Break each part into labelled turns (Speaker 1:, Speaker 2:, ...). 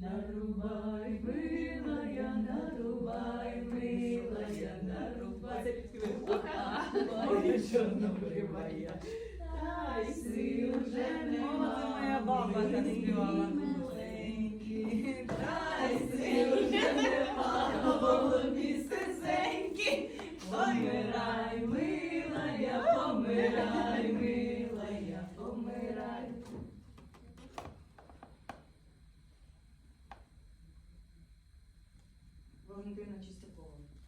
Speaker 1: Нарубай, милая,
Speaker 2: нарубай, милая, нарубай, Ой, чорнобривая, та й си нема.
Speaker 1: Моя баба
Speaker 2: заспівала. Та й си вже нема, голубі сизенькі, помирай, милая, помирай.
Speaker 3: Валентина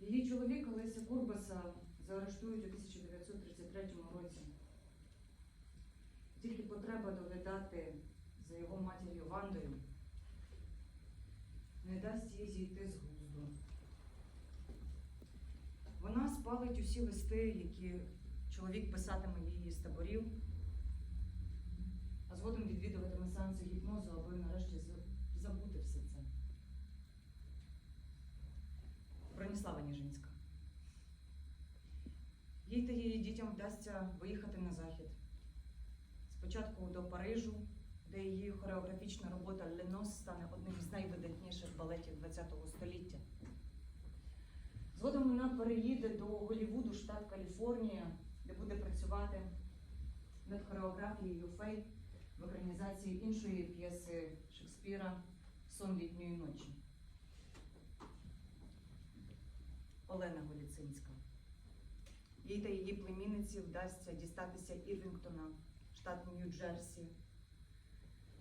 Speaker 3: Її чоловіка Леся Курбаса заарештують у 1933 році. Тільки потреба доглядати за його матір'ю Вандою не дасть їй зійти з глузду. Вона спалить усі листи, які чоловік писатиме їй з таборів, а згодом відвідуватиме сеанси гіпнозу, аби нарешті з- забути все це. Броніслава Ніжинська. Їй та її дітям вдасться виїхати на захід. Спочатку до Парижу, де її хореографічна робота Ленос стане одним з найвидатніших балетів ХХ століття. Згодом вона переїде до Голлівуду, штат Каліфорнія, де буде працювати над хореографією Фей в екранізації іншої п'єси Шекспіра Сон літньої ночі. Олена Голіцинська. Їй та її племінниці вдасться дістатися Ірвінгтона, штат Нью-Джерсі,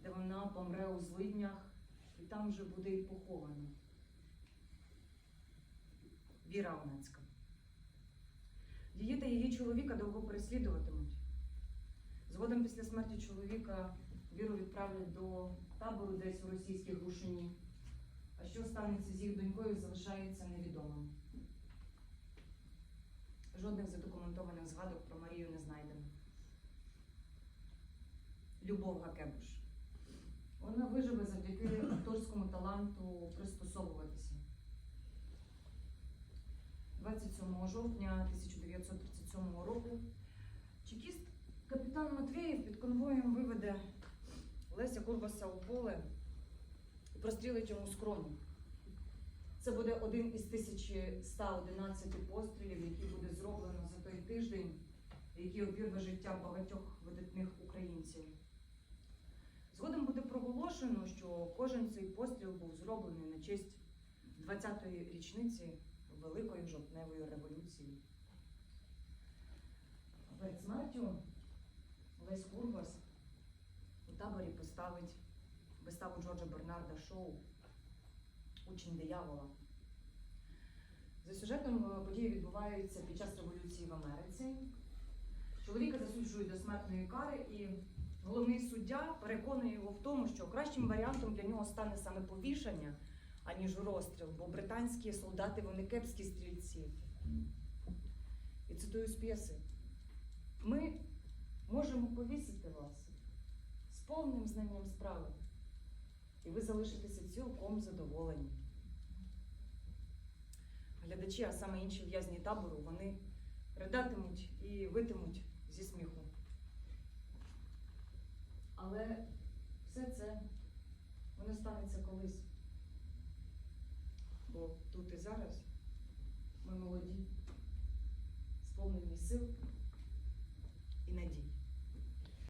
Speaker 3: де вона помре у злиднях і там вже буде й похована. Віра Онецька. Її та її чоловіка довго переслідуватимуть. Згодом після смерті чоловіка Віру відправлять до табору десь у російській глушині. А що станеться з їх донькою, залишається невідомим. Жодних задокументованих згадок про Марію не знайдено. Любов Гакебуш. Вона виживе завдяки акторському таланту пристосовуватися. 27 жовтня 1937 року чекіст капітан Матвєєв під конвоєм виведе Леся Курбаса у поле і прострілить йому скроню. Це буде один із 1111 пострілів, які буде зроблено за той тиждень, який обірве життя багатьох видатних українців. Згодом буде проголошено, що кожен цей постріл був зроблений на честь 20-ї річниці Великої жовтневої революції. Перед смертю Лесь Курбас у таборі поставить виставу Джорджа Бернарда Шоу Учень диявола. За сюжетом е, події відбуваються під час революції в Америці. Чоловіка засуджують до смертної кари, і головний суддя переконує його в тому, що кращим варіантом для нього стане саме повішання, аніж розстріл, бо британські солдати вони кепські стрільці. І цитую з п'єси: ми можемо повісити вас з повним знанням справи, і ви залишитеся цілком задоволені. Глядачі, а саме інші в'язні табору, вони ридатимуть і витимуть зі сміху. Але все це воно станеться колись. Бо тут і зараз ми молоді, сповнені сил